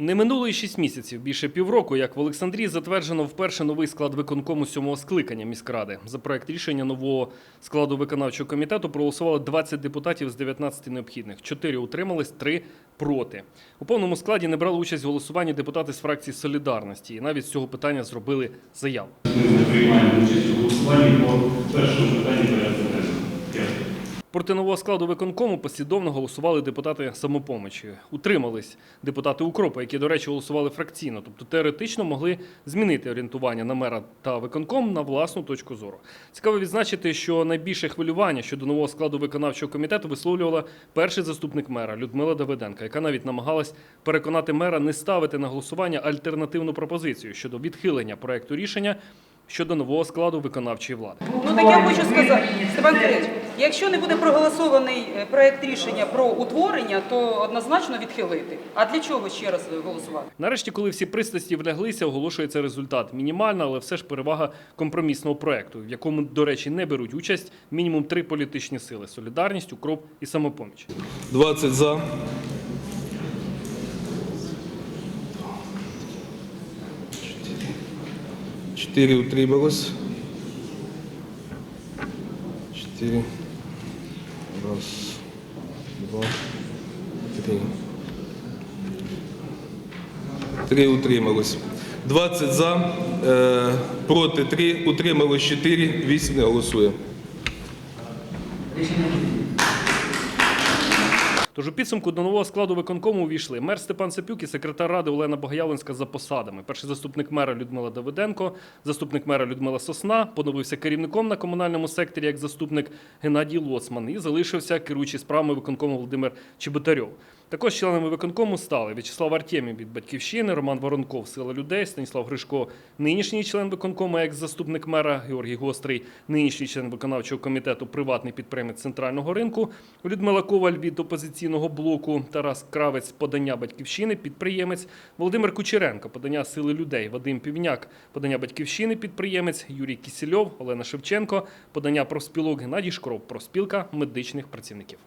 Не минуло й шість місяців, більше півроку, як в Олександрії затверджено вперше новий склад виконкому сьомого скликання міськради. За проект рішення нового складу виконавчого комітету проголосували 20 депутатів з 19 необхідних. Чотири утримались, три проти. У повному складі не брали участь в голосуванні депутати з фракції Солідарності і навіть з цього питання зробили заяву. Ми не приймаємо участь у голосуванні по першому питанні. Проти нового складу виконкому послідовно голосували депутати самопомочі. Утримались депутати Укропа, які, до речі, голосували фракційно, тобто теоретично могли змінити орієнтування на мера та виконком на власну точку зору. Цікаво відзначити, що найбільше хвилювання щодо нового складу виконавчого комітету висловлювала перший заступник мера Людмила Давиденка, яка навіть намагалась переконати мера не ставити на голосування альтернативну пропозицію щодо відхилення проекту рішення щодо нового складу виконавчої влади. Ну так я хочу сказати, Степан Кирилович, якщо не буде проголосований е, проект рішення про утворення, то однозначно відхилити. А для чого ще раз голосувати? Нарешті, коли всі пристрасті вляглися, оголошується результат. Мінімальна, але все ж перевага компромісного проекту, в якому, до речі, не беруть участь мінімум три політичні сили: солідарність, укроп і самопоміч. 20 за. Чотири утрималось. Чотири. Раз, два, три. Три утрималось. 20 за, е, проти 3, утрималось 4, 8 не голосує. Тож у підсумку до нового складу виконкому увійшли мер Степан Сапюк і секретар ради Олена Богоявленська за посадами. Перший заступник мера Людмила Давиденко, заступник мера Людмила Сосна, поновився керівником на комунальному секторі як заступник Геннадій Лоцман і залишився керуючий справами виконкому Володимир Чеботарьов. Також членами виконкому стали В'ячеслав Артємів від Батьківщини, Роман Воронков, Сила людей, Станіслав Гришко, нинішній член виконкому, екс-заступник мера Георгій Гострий, нинішній член виконавчого комітету, приватний підприємець центрального ринку, Людмила Коваль від опозиційного блоку, Тарас Кравець, подання Батьківщини, підприємець, Володимир Кучеренко, подання Сили людей, Вадим Півняк, подання Батьківщини, підприємець, Юрій Кісільов, Олена Шевченко, подання профспілок Геннадій Шкроп, профспілка медичних працівників.